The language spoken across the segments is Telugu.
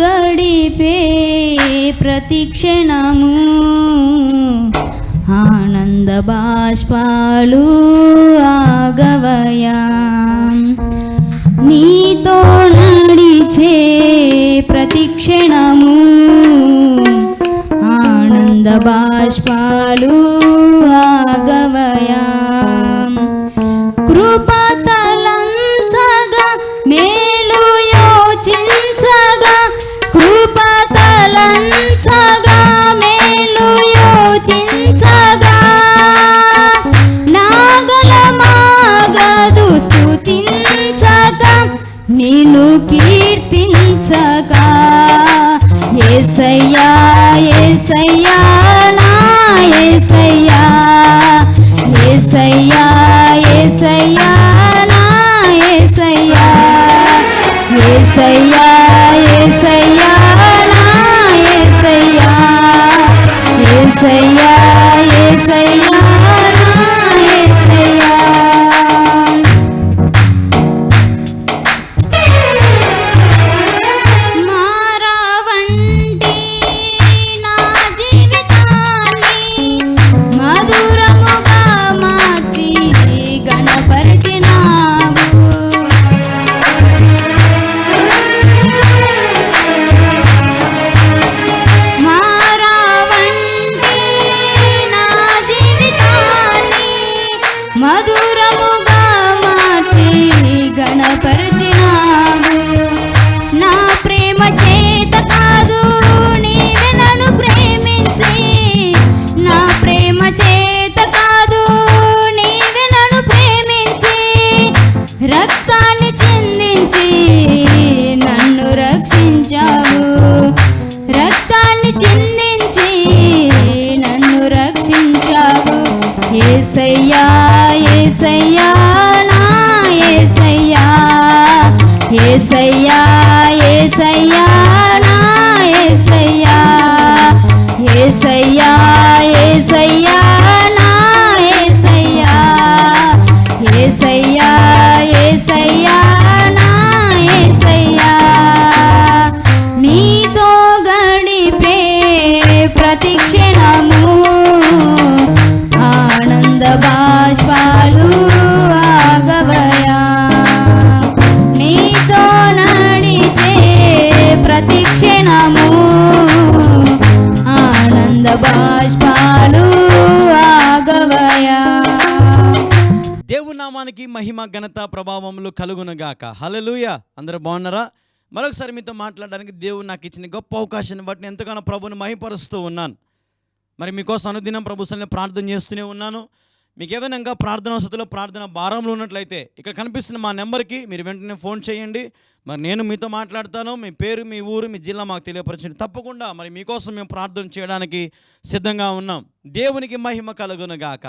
గడిపే ప్రతి క్షణము ఆనంద బాష్పాలు ఆగవయా. నీతో నడిచే ప్రతి క్షణము ఆనంద బాష్పాలు ఆగవయా. స్తుతించగా నిన్ను కీర్తించక ఏసయ్యా ఏసయ్యా. బాష్పాలు ఆగవయా. నీతో నడిచే ప్రతి క్షణము ఆనంద బాష్పాలు ఆగవయా. నామానికి మహిమ ఘనత ప్రభావములు కలుగునుగాక. హలలుయ అందరూ బాగున్నారా? మరొకసారి మీతో మాట్లాడడానికి దేవుడు నాకు ఇచ్చిన గొప్ప అవకాశాన్ని బట్టి నేను ఎంతగానో ప్రభుని మహిపరుస్తూ ఉన్నాను. మరి మీకోసం అనుదినం ప్రభుత్వం ప్రార్థన చేస్తూనే ఉన్నాను. మీకు ఏదైనా ప్రార్థన వసతిలో ప్రార్థన భారంలో ఉన్నట్లయితే ఇక్కడ కనిపిస్తున్న మా నెంబర్కి మీరు వెంటనే ఫోన్ చేయండి. మరి నేను మీతో మాట్లాడతాను మీ పేరు మీ ఊరు మీ జిల్లా మాకు తెలియపరచండి. తప్పకుండా మరి మీకోసం మేము ప్రార్థన చేయడానికి సిద్ధంగా ఉన్నాం. దేవునికి మహిమ కలుగునుగాక.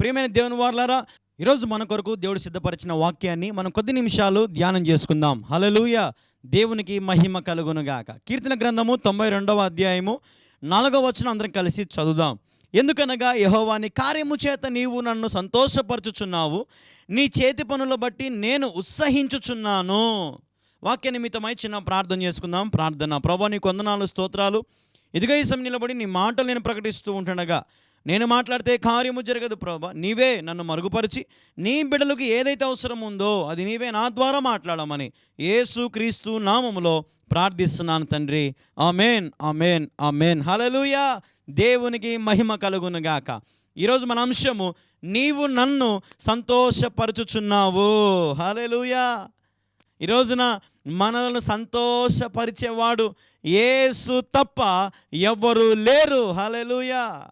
ప్రియమైన దేవుని వార్లారా ఈరోజు మన కొరకు దేవుడు సిద్ధపరిచిన వాక్యాన్ని మనం కొద్ది నిమిషాలు ధ్యానం చేసుకుందాం. హలలుయ దేవునికి మహిమ కలుగునుగాక. కీర్తన గ్రంథము తొంభై రెండవ అధ్యాయము నాలుగవ వచనం అందరం కలిసి చదువుదాం. ఎందుకనగా యహోవాని కార్యము చేత నీవు నన్ను సంతోషపరచుచున్నావు. నీ చేతి పనుల బట్టి నేను ఉత్సహించుచున్నాను. వాక్య నిమిత్తమై చిన్న ప్రార్థన చేసుకుందాం. ప్రార్థన. ప్రభా నీ కొందనాలు స్తోత్రాలు. ఇదిగా ఈ సమయం నిలబడి నీ మాటలు నేను ప్రకటిస్తూ ఉంటుండగా నేను మాట్లాడితే కార్యము జరగదు ప్రభా. నీవే నన్ను మరుగుపరిచి నీ బిడ్డలకు ఏదైతే అవసరం ఉందో అది నీవే నా ద్వారా మాట్లాడమని యేసు క్రీస్తు నామములో ప్రార్థిస్తున్నాను తండ్రి. Amen amen amen. హలలుయా దేవునికి మహిమ కలుగునుగాక. ఈరోజు మన అంశము నీవు నన్ను సంతోషపరచుచున్నావు. హలెలుయా ఈరోజున మనలను సంతోషపరిచేవాడు ఏసు తప్ప ఎవ్వరు లేరు. హలెలుయా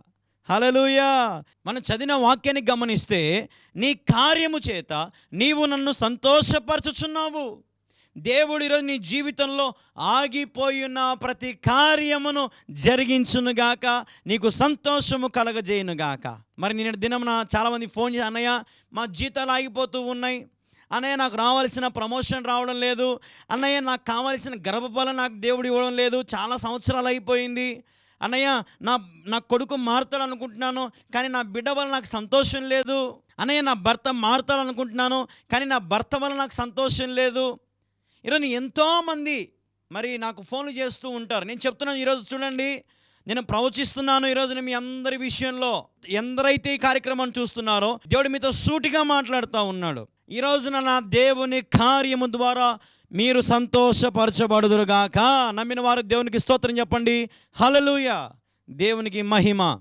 హలలుయా మనం చదివిన వాక్యాన్ని గమనిస్తే నీ కార్యము చేత నీవు నన్ను సంతోషపరచుచున్నావు. దేవుడు ఈరోజు నీ జీవితంలో ఆగిపోయిన ప్రతి కార్యమును జరిగించునుగాక నీకు సంతోషము కలగజేయునుగాక. మరి నేను దినమున చాలామంది ఫోన్ చేసి అన్నయ్య మా జీతాలు ఆగిపోతూ ఉన్నాయి. అన్నయ్య నాకు రావాల్సిన ప్రమోషన్ రావడం లేదు. అన్నయ్య నాకు కావాల్సిన గర్భఫలం నాకు దేవుడు ఇవ్వడం లేదు. చాలా సంవత్సరాలు అయిపోయింది. అన్నయ్య నా నా కొడుకు మారుతాడు అనుకుంటున్నాను కానీ నా బిడ్డ వల్ల నాకు సంతోషం లేదు. అన్నయ్య నా భర్త మారుతాడు అనుకుంటున్నాను కానీ నా భర్త వల్ల నాకు సంతోషం లేదు. ఈరోజు ఎంతోమంది మరి నాకు ఫోన్లు చేస్తూ ఉంటారు. నేను చెప్తున్నాను ఈరోజు చూడండి నేను ప్రవచిస్తున్నాను ఈరోజు మీ అందరి విషయంలో ఎందరైతే ఈ కార్యక్రమం చూస్తున్నారో దేవుడు మీతో సూటిగా మాట్లాడుతూ ఉన్నాడు. ఈ రోజున నా దేవుని కార్యము ద్వారా మీరు సంతోషపరచబడుదురుగాక. నమ్మిన వారు దేవునికి స్తోత్రం చెప్పండి. హలలుయ దేవునికి మహిమ.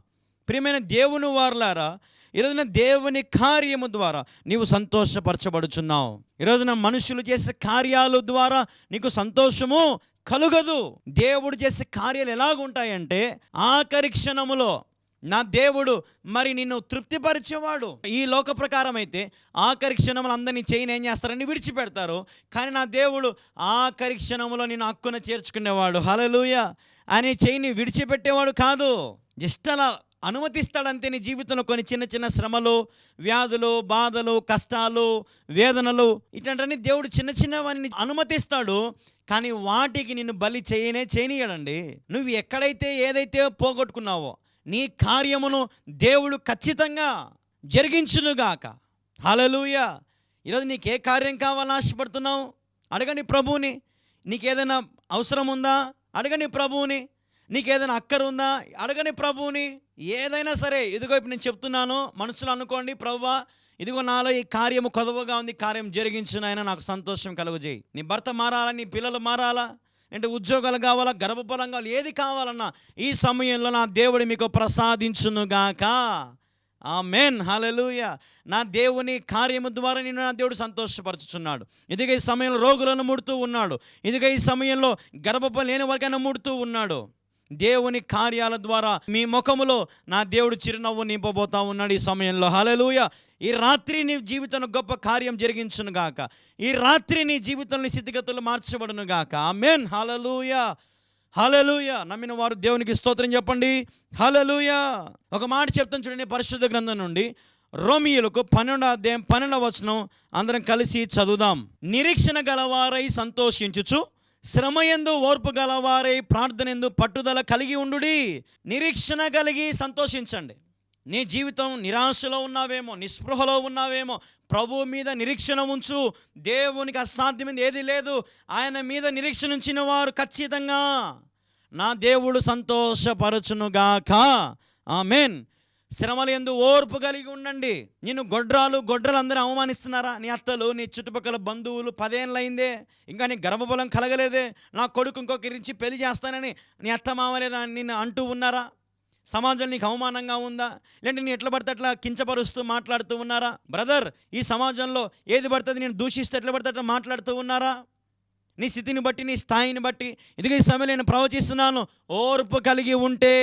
ప్రియమైన దేవుని వారులారా ఈరోజున దేవుని కార్యము ద్వారా నీవు సంతోషపరచబడుచున్నావు. ఈరోజున మనుషులు చేసే కార్యాల ద్వారా నీకు సంతోషము కలుగదు. దేవుడు చేసే కార్యాలు ఎలాగుంటాయంటే ఆఖరి క్షణములో నా దేవుడు మరి నిన్ను తృప్తిపరిచేవాడు. ఈ లోక ప్రకారం అయితే ఆఖరి క్షణములు అందరినీ చేయని ఏం చేస్తారని విడిచిపెడతారు. కానీ నా దేవుడు ఆఖరి క్షణములో నేను హక్కున చేర్చుకునేవాడు. హలలుయ అని చేయిని విడిచిపెట్టేవాడు కాదు. జస్ట్ అలా అనుమతిస్తాడంతే నీ జీవితంలో కొన్ని చిన్న చిన్న శ్రమలు వ్యాధులు బాధలు కష్టాలు వేదనలు ఇట్లాంటివన్నీ దేవుడు చిన్న చిన్నవన్నీ అనుమతిస్తాడు కానీ వాటికి నిన్ను బలి చేయనే చేయనీయడండి. నువ్వు ఎక్కడైతే ఏదైతే పోగొట్టుకున్నావో నీ కార్యమును దేవుడు ఖచ్చితంగా జరిగించునుగాక. హలలుయ ఈరోజు నీకు ఏ కార్యం కావాలని ఆశపడుతున్నావు? అడగని ప్రభువుని. నీకేదైనా అవసరం ఉందా? అడగని ప్రభువుని. నీకేదైనా అక్కర ఉందా అడగని ప్రభువుని. ఏదైనా సరే ఇదిగో ఇప్పుడు నేను చెప్తున్నాను మనసులో అనుకోండి ప్రభువా ఇదిగో నాలో ఈ కార్యము కొదవగా ఉంది కార్యం జరిగించునైనా నాకు సంతోషం కలుగుజేయి. నీ భర్త మారాలా? నీ పిల్లలు మారాలా? అంటే ఉద్యోగాలు కావాలా? గర్భఫలం కావాలి ఏది కావాలన్నా ఈ సమయంలో నా దేవుడు మీకు ప్రసాదించునుగాక ఆ మెన్ హలలుయ నా దేవుని కార్యము ద్వారా నేను నా దేవుడు సంతోషపరచుచున్నాడు. ఇదిగో ఈ సమయంలో రోగులను ముడుతూ ఉన్నాడు. ఇదిగో ఈ సమయంలో గర్భఫలం లేని వరకైనా ముడుతూ ఉన్నాడు. దేవుని కార్యాల ద్వారా మీ ముఖములో నా దేవుడు చిరునవ్వు నింపబోతా ఉన్నాడు ఈ సమయంలో. హలలుయ ఈ రాత్రి నీ జీవితంలో గొప్ప కార్యం జరిగించును గాక. ఈ రాత్రి నీ జీవితంలో స్థితిగతులు మార్చబడును గాక. ఆమెన్. హలలుయ హలలుయ నమ్మిన వారు దేవునికి స్తోత్రం చెప్పండి. హలలుయ ఒక మాట చెప్తాను చూడండి పరిశుద్ధ గ్రంథం నుండి. రోమియోలకు పన్నెండో అధ్యాయం పన్నెండవ వచనం అందరం కలిసి చదువుదాం. నిరీక్షణ గలవారై సంతోషించుచు శ్రమయందు ఓర్పు గలవారై ప్రార్థనందు పట్టుదల కలిగి ఉండుడి. నిరీక్షణ కలిగి సంతోషించండి. నీ జీవితం నిరాశలో ఉన్నావేమో నిస్పృహలో ఉన్నావేమో ప్రభువు మీద నిరీక్షణ ఉంచు. దేవునికి అసాధ్యమైంది ఏది లేదు. ఆయన మీద నిరీక్షణ ఉంచిన వారు ఖచ్చితంగా నా దేవుడు సంతోషపరచునుగాక. ఆమెన్. శ్రమలు ఎందు ఓర్పు కలిగి ఉండండి. నేను గొడ్రాలు గొడ్రలు అందరూ అవమానిస్తున్నారా? నీ అత్తలు నీ చుట్టుపక్కల బంధువులు పదేళ్ళయిందే. ఇంకా నీ గర్భఫలం కలగలేదే. నా కొడుకు ఇంకొకరించి పెళ్ళి చేస్తానని నీ అత్త మామలేదా నిన్ను అంటూ ఉన్నారా? సమాజం నీకు అవమానంగా ఉందా? లేదంటే నేను ఎట్లా పడితే అట్లా కించపరుస్తూ మాట్లాడుతూ ఉన్నారా? బ్రదర్ ఈ సమాజంలో ఏది పడుతుంది? నేను దూషిస్తే ఎట్లా పడితే అట్లా మాట్లాడుతూ ఉన్నారా? నీ స్థితిని బట్టి నీ స్థాయిని బట్టి. ఇదిగో ఈ సమయంలో నేను ప్రవచిస్తున్నాను. ఓర్పు కలిగి ఉంటే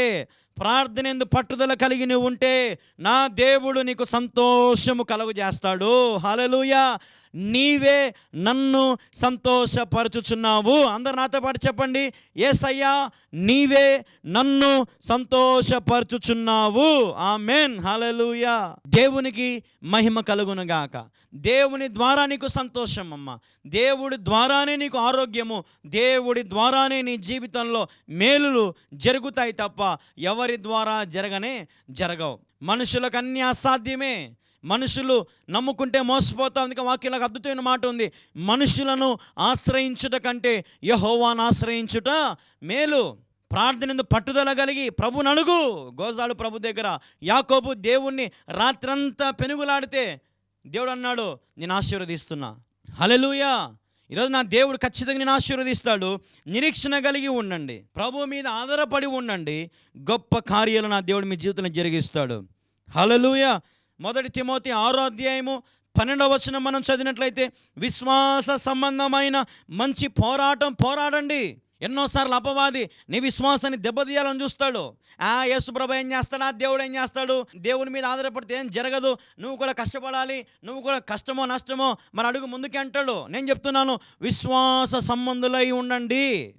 ప్రార్థన ఎందు పట్టుదల కలిగి నువ్వు ఉంటే నా దేవుడు నీకు సంతోషము కలుగు చేస్తాడు హలలుయ నీవే నన్ను సంతోషపరచుచున్నావు. అందరు నాతో పాటు చెప్పండి. ఏసయ్యా నీవే నన్ను సంతోషపరచుచున్నావు. ఆమెన్ హలలుయ దేవునికి మహిమ కలుగునుగాక దేవుని ద్వారా నీకు సంతోషం అమ్మ. దేవుడి ద్వారానే నీకు ఆరోగ్యము. దేవుడి ద్వారానే నీ జీవితంలో మేలులు జరుగుతాయి తప్ప ఎవరు ద్వారా జరగనే జరగవు. మనుషులకు అన్నీ అసాధ్యమే. మనుషులు నమ్ముకుంటే మోసపోతాం. అందుకే వాక్యంలో అద్భుతమైన మాట ఉంది. మనుషులను ఆశ్రయించుట కంటే యహోవాను ఆశ్రయించుట మేలు. ప్రార్థన పట్టుదల కలిగి ప్రభుని అడుగు. గోజాలు ప్రభు దగ్గర. యాకోబు దేవుణ్ణి రాత్రంతా పెనుగులాడితే దేవుడు అన్నాడు నేను ఆశీర్వదిస్తున్నా. హలెలూయా ఈరోజు నా దేవుడు ఖచ్చితంగా నేను ఆశీర్వదిస్తాడు. నిరీక్షణ కలిగి ఉండండి. ప్రభు మీద ఆధారపడి ఉండండి. గొప్ప కార్యాలు నా దేవుడు మీ జీవితంలో జరిగిస్తాడు. హలలుయ మొదటి తిమోతి ఆరో అధ్యాయము పన్నెండవ వచనం మనం చదివినట్లయితే విశ్వాస సంబంధమైన మంచి పోరాటం పోరాడండి. ఎన్నోసార్లు అపవాది నీ విశ్వాసాన్ని దెబ్బతీయాలని చూస్తాడు. ఆ యేసుప్రభ ఏం చేస్తాడా? దేవుడు ఏం చేస్తాడు? దేవుని మీద ఆధారపడితే ఏం జరగదు? నువ్వు కూడా కష్టపడాలి నువ్వు కూడా కష్టమో నష్టమో మరి అడుగు ముందుకే అంటాడు. నేను చెప్తున్నాను విశ్వాస సంబంధులై ఉండండి.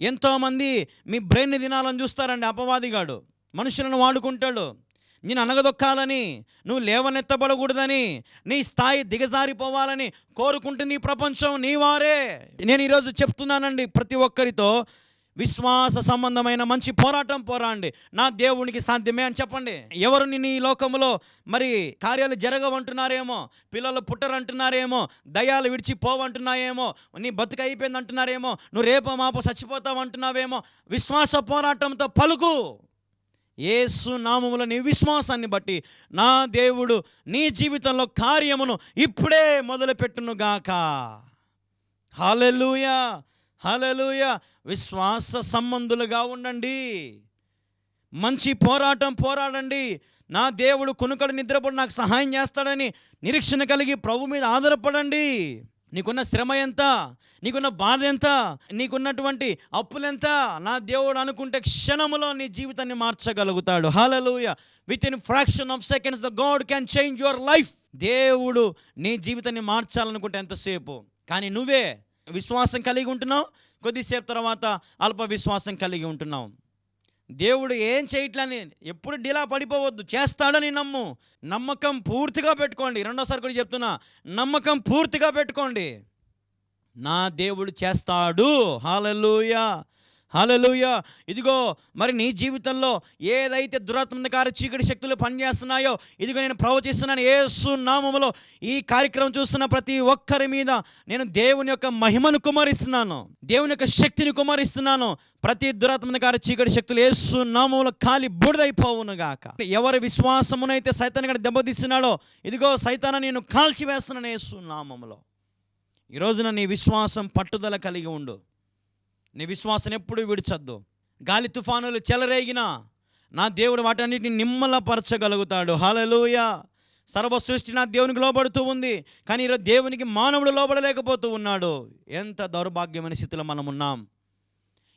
ఎంతోమంది మీ బ్రెయిన్ని తినాలని చూస్తారండి అపవాదిగాడు మనుషులను వాడుకుంటాడు. నేను అనగదొక్కాలని నువ్వు లేవనెత్తబడకూడదని నీ స్థాయి దిగజారిపోవాలని కోరుకుంటుంది ఈ ప్రపంచం నీ వారే నేను ఈరోజు చెప్తున్నానండి ప్రతి ఒక్కరితో విశ్వాస సంబంధమైన మంచి పోరాటం పోరాండి. నా దేవునికి సాధ్యమే అని చెప్పండి. ఎవరు నిన్ను ఈ లోకంలో మరి కార్యాలు జరగవంటున్నారేమో పిల్లలు పుట్టరంటున్నారేమో దయాలు విడిచిపోవంటున్నాయేమో నీ బతుకు అయిపోయింది అంటున్నారేమో నువ్వు రేపో మాపో చచ్చిపోతావు అంటున్నావేమో విశ్వాస పోరాటంతో పలుకు. ఏసు నామములో నీ విశ్వాసాన్ని బట్టి నా దేవుడు నీ జీవితంలో కార్యమును ఇప్పుడే మొదలుపెట్టునుగాక. హల్లెలూయా హల్లెలూయా. విశ్వాస సంబంధులుగా ఉండండి. మంచి పోరాటం పోరాడండి. నా దేవుడు కొనుకడు నిద్రపడి నాకు సహాయం చేస్తాడని నిరీక్షణ కలిగి ప్రభు మీద ఆధారపడండి. నీకున్న శ్రమ ఎంత నీకున్న బాధ ఎంత నీకున్నటువంటి అప్పులెంత నా దేవుడు అనుకుంటే క్షణములో నీ జీవితాన్ని మార్చగలుగుతాడు. హలలుయ within fraction of seconds the God can change your life దేవుడు నీ జీవితాన్ని మార్చాలనుకుంటే ఎంతసేపు? కానీ నువ్వే విశ్వాసం కలిగి ఉంటున్నావు కొద్దిసేపు తర్వాత అల్ప విశ్వాసం కలిగి ఉంటున్నావు. దేవుడు ఏం చేయట్లని? ఎప్పుడు డిలా పడిపోవద్దు. చేస్తాడని నమ్ము. నమ్మకం పూర్తిగా పెట్టుకోండి. రెండోసారి కూడా చెప్తున్నా. నమ్మకం పూర్తిగా పెట్టుకోండి. నా దేవుడు చేస్తాడు. హాలూయా హాలలుయ ఇదిగో మరి నీ జీవితంలో ఏదైతే దురాత్మకార చీకటి శక్తులు పనిచేస్తున్నాయో ఇదిగో నేను ప్రవచిస్తున్నాను ఏసు నామములో. ఈ కార్యక్రమం చూస్తున్న ప్రతి ఒక్కరి మీద నేను దేవుని యొక్క మహిమను కుమరిస్తున్నాను. దేవుని యొక్క శక్తిని కుమరిస్తున్నాను. ప్రతి దురాత్మకార చీకటి శక్తులు ఏసు నామములో కాలి బుడిదైపోవును గాక. ఎవరి విశ్వాసమునైతే సైతాన్ని గడ దెబ్బతీస్తున్నాడో ఇదిగో సైతాన నేను కాల్చివేస్తున్నాను ఏసు నామములో. ఈ రోజున నీ విశ్వాసం పట్టుదల కలిగి ఉండు. నీ విశ్వాసం ఎప్పుడు విడిచద్దు. గాలి తుఫానులు చెలరేగినా నా దేవుడు వాటన్నిటిని నిమ్మలపరచగలుగుతాడు. హలలుయ సర్వ సృష్టి నా దేవునికి లోబడుతూ ఉంది కానీ ఈరోజు దేవునికి మానవుడు లోబడలేకపోతూ ఉన్నాడు. ఎంత దౌర్భాగ్యమైన స్థితిలో మనం ఉన్నాం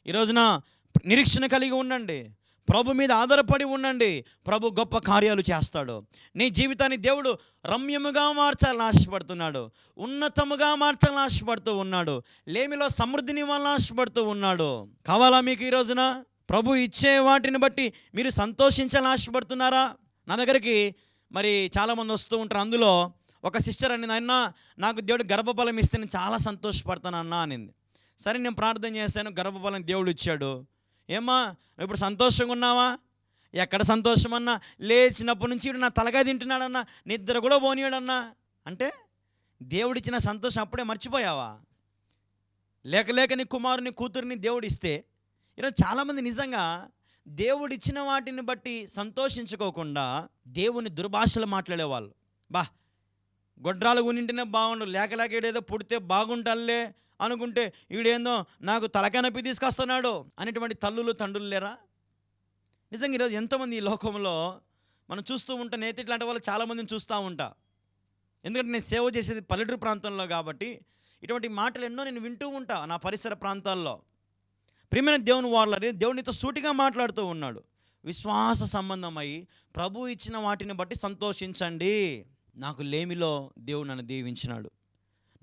ఈరోజున నిరీక్షణ కలిగి ఉండండి. ప్రభు మీద ఆధారపడి ఉండండి. ప్రభు గొప్ప కార్యాలు చేస్తాడు. నీ జీవితాన్ని దేవుడు రమ్యముగా మార్చాలని ఆశపడుతున్నాడు. ఉన్నతముగా మార్చాలని ఆశపడుతూ ఉన్నాడు. లేమిలో సమృద్ధిని ఇవ్వాలని ఆశపడుతూ ఉన్నాడు. కావాలా మీకు ఈ రోజున? ప్రభు ఇచ్చే వాటిని బట్టి మీరు సంతోషించాలని ఆశపడుతున్నారా? నా దగ్గరికి మరి చాలామంది వస్తూ ఉంటారు. అందులో ఒక సిస్టర్ అనేది అన్న నాకు దేవుడు గర్భఫలం ఇస్తే నేను చాలా సంతోషపడతాను అన్న అనింది. సరే నేను ప్రార్థన చేశాను. గర్భఫలం దేవుడు ఇచ్చాడు. ఏమ్మా ఇప్పుడు సంతోషంగా ఉన్నావా? ఎక్కడ సంతోషం అన్నా లేచినప్పటి నుంచి నా తలగా తింటున్నాడన్నా నిద్ర కూడా పోనీయడన్నా. అంటే దేవుడిచ్చిన సంతోషం అప్పుడే మర్చిపోయావా? లేక లేక నీ కుమారుని కూతురిని దేవుడు ఇస్తే ఈరోజు చాలామంది నిజంగా దేవుడిచ్చిన వాటిని బట్టి సంతోషించుకోకుండా దేవుని దుర్భాషలు మాట్లాడేవాళ్ళు. బా గొడ్రాలు ఉనింటేనే బాగుండు లేక లేక ఏదో పుడితే బాగుంటానులే అనుకుంటే వీడేందో నాకు తలకనొప్పి తీసుకొస్తున్నాడు అనేటువంటి తల్లులు తండ్రులు లేరా? నిజంగా ఈరోజు ఎంతమంది ఈ లోకంలో మనం చూస్తూ ఉంటా నేత ఇట్లాంటి వాళ్ళు చాలామందిని చూస్తూ ఉంటా. ఎందుకంటే నేను సేవ చేసేది పల్లెటూరు ప్రాంతంలో కాబట్టి ఇటువంటి మాటలు ఎన్నో నేను వింటూ ఉంటా నా పరిసర ప్రాంతాల్లో. ప్రియమైన దేవుని వాళ్ళని దేవునితో సూటిగా మాట్లాడుతూ ఉన్నాడు. విశ్వాస సంబంధమై ప్రభు ఇచ్చిన వాటిని బట్టి సంతోషించండి. నాకు లేమిలో దేవుడు నన్ను దీవించినాడు.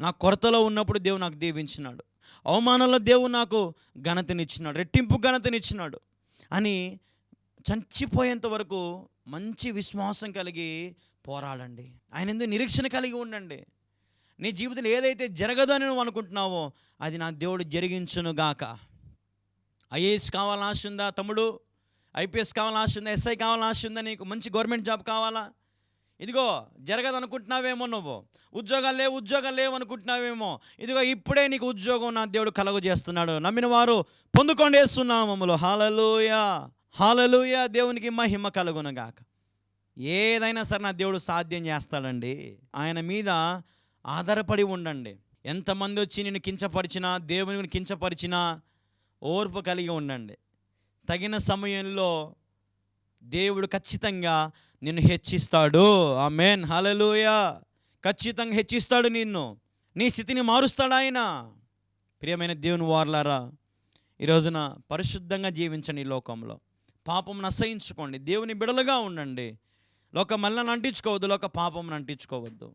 నా కొరతలో ఉన్నప్పుడు దేవుడు నాకు దీవించినాడు. అవమానంలో దేవుడు నాకు ఘనతనిచ్చినాడు. రెట్టింపు ఘనతనిచ్చినాడు. అని చచ్చిపోయేంత వరకు మంచి విశ్వాసం కలిగి పోరాడండి. ఆయన ఎందుకు నిరీక్షణ కలిగి ఉండండి. నీ జీవితంలో ఏదైతే జరగదని నువ్వు అనుకుంటున్నావో అది నా దేవుడు జరిగించును గాక ఐఏఎస్ కావాలని ఆశ ఉందా తమ్ముడు? ఐపీఎస్ కావాలని ఆశ ఉందా? ఎస్ఐ కావాలని ఆశ ఉందా నీకు? మంచి గవర్నమెంట్ జాబ్ కావాలా? ఇదిగో జరగదనుకుంటున్నావేమో నువ్వు. ఉద్యోగాలు లేవు ఉద్యోగాలు లేవు అనుకుంటున్నావేమో. ఇదిగో ఇప్పుడే నీకు ఉద్యోగం నా దేవుడు కలుగు చేస్తున్నాడు నమ్మిన వారు పొందుకోండి వేస్తున్నామములు హాలలుయ హాలలుయ దేవునికి మహిమ కలుగునగాక. ఏదైనా సరే నా దేవుడు సాధ్యం చేస్తాడండి. ఆయన మీద ఆధారపడి ఉండండి. ఎంతమంది వచ్చి నేను కించపరిచినా దేవుని కించపరిచినా ఓర్పు కలిగి ఉండండి. తగిన సమయంలో దేవుడు ఖచ్చితంగా నిన్ను హెచ్చిస్తాడు. ఆ మేన్ హలలుయ ఖచ్చితంగా హెచ్చిస్తాడు నిన్ను. నీ స్థితిని మారుస్తాడు ఆయన. ప్రియమైన దేవుని వార్లారా ఈరోజున పరిశుద్ధంగా జీవించండి ఈ లోకంలో. పాపం అసహించుకోండి దేవుని బిడలుగా ఉండండి. లోక మళ్ళీ అంటించుకోవద్దు. లోక పాపం అంటించుకోవద్దు.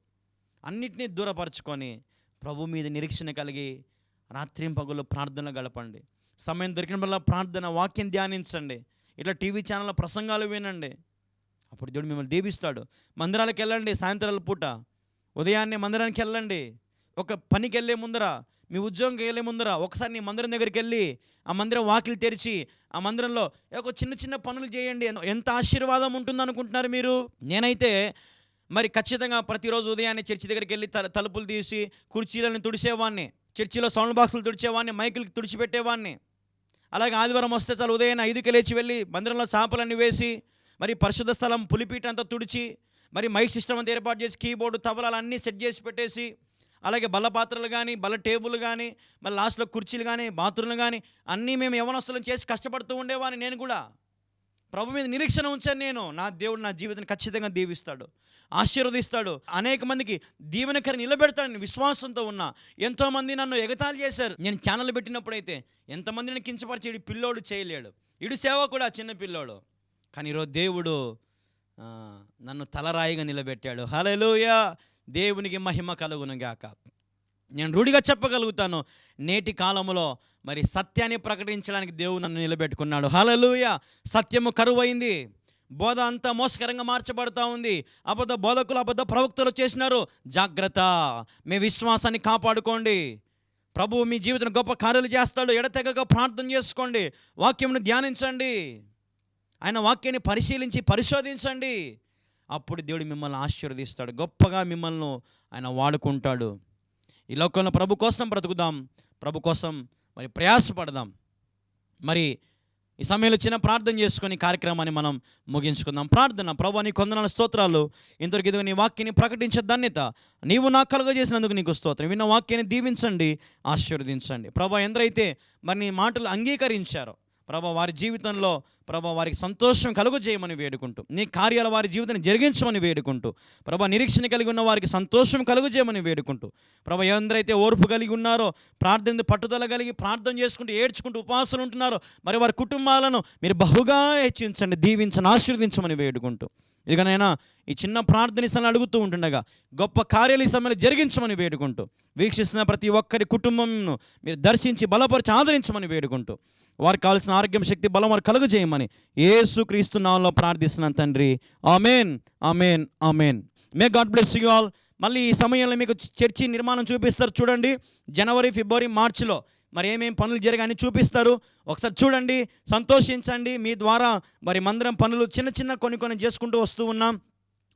అన్నిటినీ దూరపరచుకొని ప్రభు మీద నిరీక్షణ కలిగి రాత్రింపగలు ప్రార్థన గడపండి. సమయం దొరికినప్పుడల్లా ప్రార్థన వాక్యం ధ్యానించండి. ఇట్లా టీవీ ఛానల్ ప్రసంగాలు వినండి. అప్పుడు దేవుడు మిమ్మల్ని దీవిస్తాడు. మందిరాలకు వెళ్ళండి సాయంత్రాల పూట. ఉదయాన్నే మందిరానికి వెళ్ళండి. ఒక పనికి వెళ్ళే ముందర మీ ఉద్యోగంకి వెళ్ళే ముందర ఒకసారి నీ మందిరం దగ్గరికి వెళ్ళి ఆ మందిరం వాకిలు తెరిచి ఆ మందిరంలో ఒక చిన్న చిన్న పనులు చేయండి. ఎంత ఆశీర్వాదం ఉంటుంది అనుకుంటున్నారు మీరు? నేనైతే మరి ఖచ్చితంగా ప్రతిరోజు ఉదయాన్నే చర్చి దగ్గరికి వెళ్ళి తల తలుపులు తీసి కుర్చీలను తుడిచేవాడిని చర్చిలో సౌండ్ బాక్సులు తుడిచేవాడిని మైకులకి తుడిచిపెట్టేవాడిని అలాగే ఆదివారం వస్తే చాలు ఉదయం ఐదుకి లేచి వెళ్ళి మందిరంలో చేపలన్నీ వేసి మరి పరిశుద్ధ స్థలం పులిపీట అంతా తుడిచి మరి మైక్ సిస్టమ్ అంతా ఏర్పాటు చేసి కీబోర్డు తబలాలు అన్నీ సెట్ చేసి పెట్టేసి అలాగే బల్లపాత్రలు కానీ బల్ల టేబుల్ కానీ మరి లాస్ట్లో కుర్చీలు కానీ బాత్రూమ్లు కానీ అన్నీ మేము యవనస్తులను చేసి కష్టపడుతూ ఉండేవాడిని నేను కూడా. ప్రభు మీద నిరీక్షణ ఉంచాను నేను. నా దేవుడు నా జీవితాన్ని ఖచ్చితంగా దీవిస్తాడు ఆశీర్వదిస్తాడు. అనేక మందికి దీవెనకర నిలబెడతాడని విశ్వాసంతో ఉన్నా. ఎంతోమంది నన్ను ఎగతాలు చేశారు. నేను ఛానల్ పెట్టినప్పుడైతే ఎంతమందిని కించపరిచి పిల్లోడు చేయలేడు. ఇడు సేవ కూడా చిన్న పిల్లోడు. కానీ ఈరోజు దేవుడు నన్ను తలరాయిగా నిలబెట్టాడు. హల్లెలూయా! దేవునికి మహిమ కలుగును గాక. నేను రూఢిగా చెప్పగలుగుతాను నేటి కాలంలో మరి సత్యాన్ని ప్రకటించడానికి దేవుడు నన్ను నిలబెట్టుకున్నాడు. హలలుయ సత్యము కరువైంది. బోధ అంతా మోసకరంగా మార్చబడుతూ ఉంది. అబద్ధ బోధకులు అబద్ధ ప్రవక్తలు చేసినారు. జాగ్రత్త! మీ విశ్వాసాన్ని కాపాడుకోండి. ప్రభువు మీ జీవితం గొప్ప కార్యాలు చేస్తాడు. ఎడతెగక ప్రార్థన చేసుకోండి. వాక్యమును ధ్యానించండి. ఆయన వాక్యాన్ని పరిశీలించి పరిశోధించండి. అప్పుడు దేవుడు మిమ్మల్ని ఆశీర్వదిస్తాడు. గొప్పగా మిమ్మల్ని ఆయన వాడుకుంటాడు. ఈ లోకంలో ప్రభు కోసం బ్రతుకుదాం. ప్రభు కోసం మరి ప్రయాసపడదాం. మరి ఈ సమయంలో చిన్న ప్రార్థన చేసుకొని కార్యక్రమాన్ని మనం ముగించుకుందాం. ప్రార్థన ప్రభు నీ కొందనాల స్తోత్రాలు. ఇంతవరకు ఇదిగో నీ వాక్యాన్ని ప్రకటించే ధన్యత నీవు నాకు కలుగజేసినందుకు నీకు స్తోత్రం. విన్న వాక్యాన్ని దీవించండి ఆశీర్వదించండి. ప్రభు ఎందరైతే మరి నీ మాటలు అంగీకరించారో ప్రభా వారి జీవితంలో ప్రభా వారికి సంతోషం కలుగు చేయమని వేడుకుంటూ నీ కార్యాల వారి జీవితాన్ని జరిగించమని వేడుకుంటూ ప్రభా నిరీక్షణ కలిగి ఉన్న వారికి సంతోషం కలుగు చేయమని వేడుకుంటూ ప్రభా ఎందరైతే ఓర్పు కలిగి ఉన్నారో ప్రార్థన పట్టుదల కలిగి ప్రార్థన చేసుకుంటూ ఏడ్చుకుంటూ ఉపవాసాలు ఉంటున్నారో మరి వారి కుటుంబాలను మీరు బహుగా హెచ్చించండి దీవించని ఆశీర్వదించమని వేడుకుంటూ. ఇదిగనైనా ఈ చిన్న ప్రార్థన అడుగుతూ ఉంటుండగా గొప్ప కార్యాలు ఈ సమయంలో జరిగించమని వేడుకుంటూ వీక్షిస్తున్న ప్రతి ఒక్కరి కుటుంబంను మీరు దర్శించి బలపరిచి ఆదరించమని వేడుకుంటూ వారికి కావాల్సిన ఆరోగ్యం శక్తి బలం వారు కలుగు చేయమని ఏసు క్రీస్తు నామంలో ప్రార్థిస్తున్నాను తండ్రి. Amen amen amen. May God bless you all. మళ్ళీ ఈ సమయంలో మీకు చర్చి నిర్మాణం చూపిస్తారు చూడండి. జనవరి ఫిబ్రవరి మార్చిలో మరి ఏమేమి పనులు జరగాయని చూపిస్తారు. ఒకసారి చూడండి సంతోషించండి. మీ ద్వారా మరి మందిరం పనులు చిన్న చిన్న కొన్ని కొన్ని చేసుకుంటూ వస్తూ ఉన్నాం.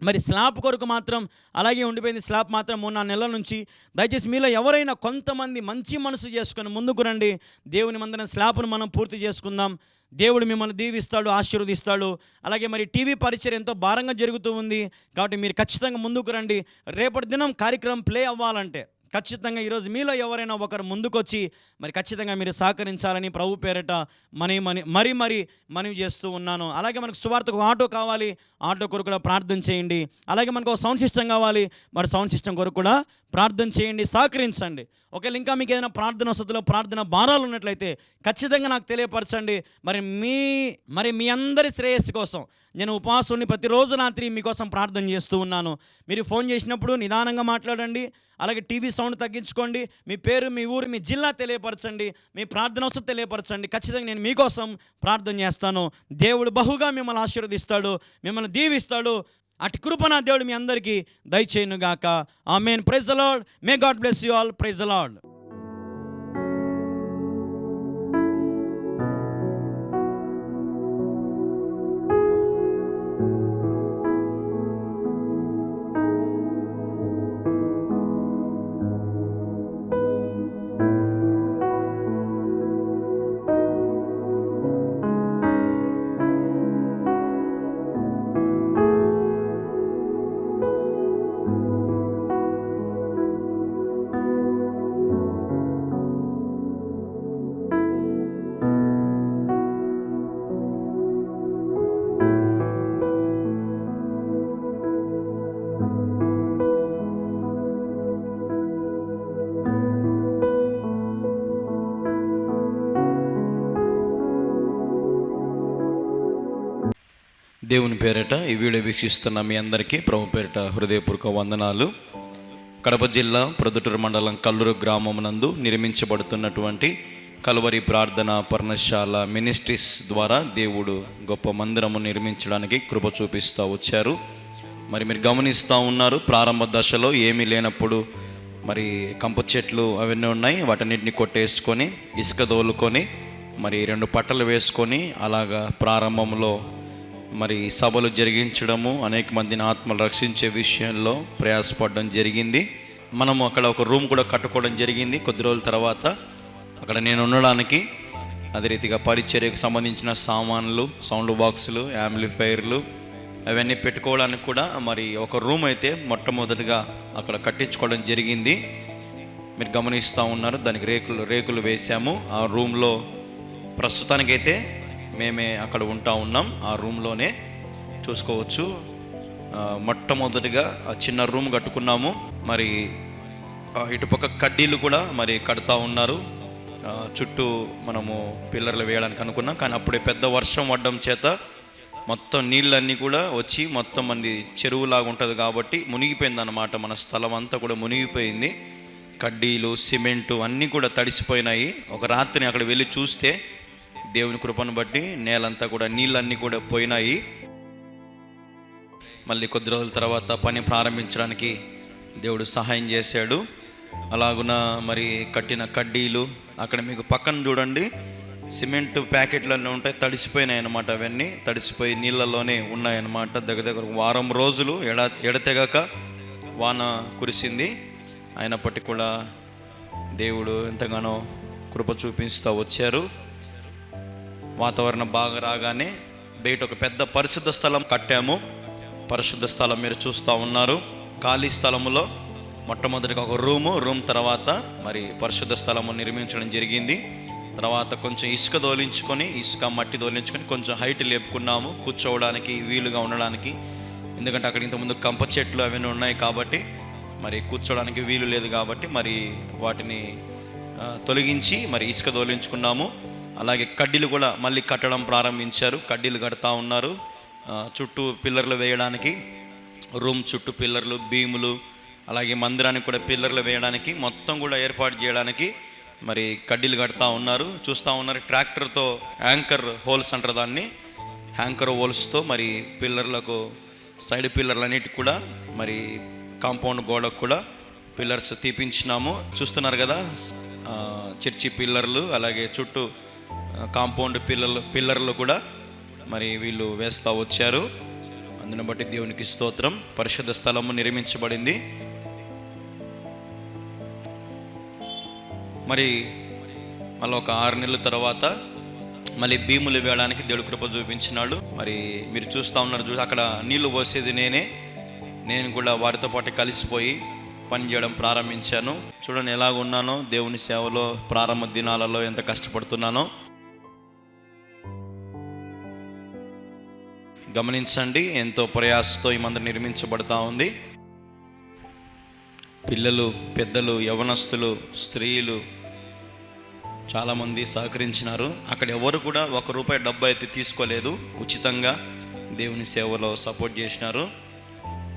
మరి స్లాబ్ కొరకు మాత్రం అలాగే ఉండిపోయింది. స్లాబ్ మాత్రం మూడు నాలుగు నెలల నుంచి. దయచేసి మీలో ఎవరైనా కొంతమంది మంచి మనసు చేసుకొని ముందుకు రండి. దేవుని మందిరం స్లాబ్ను మనం పూర్తి చేసుకుందాం. దేవుడు మిమ్మల్ని దీవిస్తాడు ఆశీర్వదిస్తాడు. అలాగే మరి టీవీ పరిచయం ఎంతో భారంగా జరుగుతూ ఉంది. కాబట్టి మీరు ఖచ్చితంగా ముందుకు రండి. రేపటి దినం కార్యక్రమం ప్లే అవ్వాలంటే ఖచ్చితంగా ఈరోజు మీలో ఎవరైనా ఒకరు ముందుకొచ్చి మరి ఖచ్చితంగా మీరు సహకరించాలని ప్రభు పేరట మనీ మనీ మరి మరి మనవి చేస్తూ ఉన్నాను. అలాగే మనకు సువార్తకు ఆటో కావాలి ఆటో కొరకు కూడా ప్రార్థన చేయండి. అలాగే మనకు ఒక సౌండ్ సిస్టమ్ కావాలి మరి సౌండ్ సిస్టమ్ కొరకు కూడా ప్రార్థన చేయండి సహకరించండి. ఒకవేళ ఇంకా మీకు ఏదైనా ప్రార్థన వసతిలో ప్రార్థన భారాలు ఉన్నట్లయితే ఖచ్చితంగా నాకు తెలియపరచండి. మరి మీ మరి మీ అందరి శ్రేయస్సు కోసం నేను ఉపవాసుని ప్రతిరోజు రాత్రి మీకోసం ప్రార్థన చేస్తూ ఉన్నాను. మీరు ఫోన్ చేసినప్పుడు నిదానంగా మాట్లాడండి. అలాగే టీవీ సౌండ్ తగ్గించుకోండి. మీ పేరు మీ ఊరు మీ జిల్లా తెలియపరచండి. మీ ప్రార్థన వసతి తెలియపరచండి. ఖచ్చితంగా నేను మీకోసం ప్రార్థన చేస్తాను. దేవుడు బహుగా మిమ్మల్ని ఆశీర్వదిస్తాడు మిమ్మల్ని దీవిస్తాడు. అటు కృపణ దేవుడు మీ అందరికీ దయచేయను గాక amen praise the lord may God bless you all praise the lord దేవుని పేరిట ఈ వీడియో వీక్షిస్తున్న మీ అందరికీ ప్రభు పేరిట హృదయపూర్వక వందనాలు. కడప జిల్లా ప్రొద్దుటూరు మండలం కల్లూరు గ్రామమునందు నిర్మించబడుతున్నటువంటి కలువరి ప్రార్థన పర్ణశాల మినిస్ట్రీస్ ద్వారా దేవుడు గొప్ప మందిరము నిర్మించడానికి కృప చూపిస్తూ వచ్చారు. మరి మీరు గమనిస్తూ ఉన్నారు ప్రారంభ దశలో ఏమీ లేనప్పుడు మరి కంప చెట్లు అవన్నీ ఉన్నాయి వాటన్నిటిని కొట్టేసుకొని ఇసుక దోలుకొని మరి రెండు పట్టలు వేసుకొని అలాగా ప్రారంభంలో మరి సభలు జరిగించడము అనేక మందిని ఆత్మలు రక్షించే విషయంలో ప్రయాసపడడం జరిగింది. మనము అక్కడ ఒక రూమ్ కూడా కట్టుకోవడం జరిగింది కొద్ది రోజుల తర్వాత. అక్కడ నేను ఉండడానికి అదే రీతిగా పరిచర్యకు సంబంధించిన సామాన్లు సౌండ్ బాక్సులు యాంప్లిఫైర్లు అవన్నీ పెట్టుకోవడానికి కూడా మరి ఒక రూమ్ అయితే మొట్టమొదటిగా అక్కడ కట్టించుకోవడం జరిగింది. మీరు గమనిస్తూ ఉన్నారు దానికి రేకులు రేకులు వేసాము ఆ రూమ్లో ప్రస్తుతానికైతే మేమే అక్కడ ఉంటా ఉన్నాం. ఆ రూమ్లోనే చూసుకోవచ్చు. మొట్టమొదటిగా చిన్న రూమ్ కట్టుకున్నాము. మరి ఇటుపక్క కడ్డీలు కూడా మరి కడతా ఉన్నారు. చుట్టూ మనము పిల్లర్లు వేయడానికి అనుకున్నాం. కానీ అప్పుడే పెద్ద వర్షం పడడం చేత మొత్తం నీళ్ళన్నీ కూడా వచ్చి మొత్తం మంది చెరువులాగా ఉంటుంది కాబట్టి మునిగిపోయింది అనమాట మన స్థలం అంతా కూడా మునిగిపోయింది. కడ్డీలు సిమెంటు అన్నీ కూడా తడిసిపోయినాయి. ఒక రాత్రిని అక్కడ వెళ్ళి చూస్తే దేవుని కృపను బట్టి నేలంతా కూడా నీళ్ళన్నీ కూడా పోయినాయి. మళ్ళీ కొద్ది రోజుల తర్వాత పని ప్రారంభించడానికి దేవుడు సహాయం చేశాడు. అలాగున మరి కట్టిన కడ్డీలు అక్కడ మీకు పక్కన చూడండి సిమెంట్ ప్యాకెట్లు అన్నీ ఉంటాయి తడిసిపోయినాయి అన్నమాట అవన్నీ. తడిసిపోయి నీళ్ళలోనే ఉన్నాయన్నమాట. దగ్గర దగ్గర వారం రోజులు ఎడ ఎడతెగక వాన కురిసింది. అయినప్పటికీ కూడా దేవుడు ఎంతగానో కృప చూపిస్తూ వచ్చారు. వాతావరణం బాగా రాగానే బయట ఒక పెద్ద పరిశుద్ధ స్థలం కట్టాము. పరిశుద్ధ స్థలం మీరు చూస్తూ ఉన్నారు. ఖాళీ స్థలములో మొట్టమొదటిగా ఒక రూము రూమ్ తర్వాత మరి పరిశుద్ధ స్థలము నిర్మించడం జరిగింది. తర్వాత కొంచెం ఇసుక దోలించుకొని ఇసుక మట్టి దోలించుకొని కొంచెం హైట్ లేపుకున్నాము. కూర్చోవడానికి వీలుగా ఉండడానికి. ఎందుకంటే అక్కడ ఇంతకుముందు కంప చెట్లు అవన్నీ ఉన్నాయి కాబట్టి మరి కూర్చోవడానికి వీలు లేదు కాబట్టి మరి వాటిని తొలగించి మరి ఇసుక దోలించుకున్నాము అలాగే కడ్డీలు కూడా మళ్ళీ కట్టడం ప్రారంభించారు. కడ్డీలు కడతా ఉన్నారు. చుట్టూ పిల్లర్లు వేయడానికి రూమ్ చుట్టూ పిల్లర్లు భీములు అలాగే మందిరానికి కూడా పిల్లర్లు వేయడానికి మొత్తం కూడా ఏర్పాటు చేయడానికి మరి కడ్డీలు కడతా ఉన్నారు. చూస్తూ ఉన్నారు ట్రాక్టర్తో యాంకర్ హోల్స్ అంటారు దాన్ని. యాంకర్ హోల్స్తో మరి పిల్లర్లకు సైడ్ పిల్లర్లన్నిటికి కూడా మరి కాంపౌండ్ గోడకు కూడా పిల్లర్స్ తీపించినాము. చూస్తున్నారు కదా చర్చి పిల్లర్లు అలాగే చుట్టూ కాంపౌండ్ పిల్లలు పిల్లర్లు కూడా మరి వీళ్ళు వేస్తూ వచ్చారు. అందుని బట్టి దేవునికి స్తోత్రం. పరిశుద్ధ స్థలము నిర్మించబడింది. మరి మళ్ళీ ఒక ఆరు నెలల తర్వాత మళ్ళీ భీములు వేయడానికి దేవుడు కృప చూపించినాడు. మరి మీరు చూస్తూ ఉన్నారు చూసి అక్కడ నీళ్ళు పోసేది నేనే. నేను కూడా వారితో పాటు కలిసిపోయి పని చేయడం ప్రారంభించాను. చూడండి ఎలాగ ఉన్నానో దేవుని సేవలో ప్రారంభ దినాలలో ఎంత కష్టపడుతున్నానో. గమనించండి ఎంతో ప్రయాసతో ఈ మందిరం నిర్మించబడతా ఉంది. పిల్లలు పెద్దలు యవనస్తులు స్త్రీలు చాలామంది సహకరించినారు. అక్కడ ఎవరు కూడా ఒక రూపాయి డబ్బు అయితే తీసుకోలేదు. ఉచితంగా దేవుని సేవలో సపోర్ట్ చేసినారు.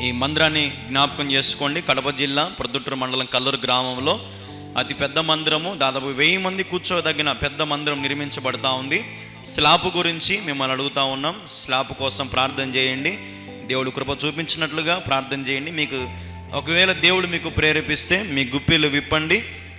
ఈ మందిరాన్ని జ్ఞాపకం చేసుకోండి. కడప జిల్లా ప్రొద్దుటూరు మండలం కల్లూరు గ్రామంలో అతి పెద్ద మందిరము. దాదాపు వెయ్యి మంది కూర్చోదగిన పెద్ద మందిరం నిర్మించబడతా ఉంది. స్లాబ్ గురించి మిమ్మల్ని అడుగుతా ఉన్నాం. స్లాబ్ కోసం ప్రార్థన చేయండి. దేవుడు కృప చూపించినట్లుగా ప్రార్థన చేయండి. మీకు ఒకవేళ దేవుడు మీకు ప్రేరేపిస్తే మీ గుప్పిలు విప్పండి.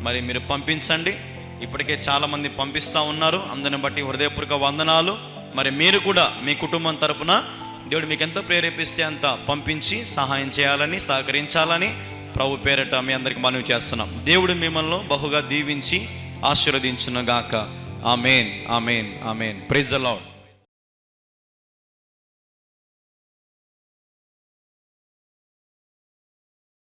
మరి మీరు పంపించండి. ఇప్పటికే చాలామంది పంపిస్తూ ఉన్నారు. అందరిని బట్టి హృదయపూర్వక వందనాలు. మరి మీరు కూడా మీ కుటుంబం తరపున దేవుడు మీకు ఎంత ప్రేరేపిస్తే అంత పంపించి సహాయం చేయాలని సహకరించాలని ప్రభు పేరట మీ అందరికి మనవి చేస్తున్నాం. దేవుడు మిమ్మల్ని బహుగా దీవించి ఆశీర్వదించునుగాక. Amen amen amen. Praise the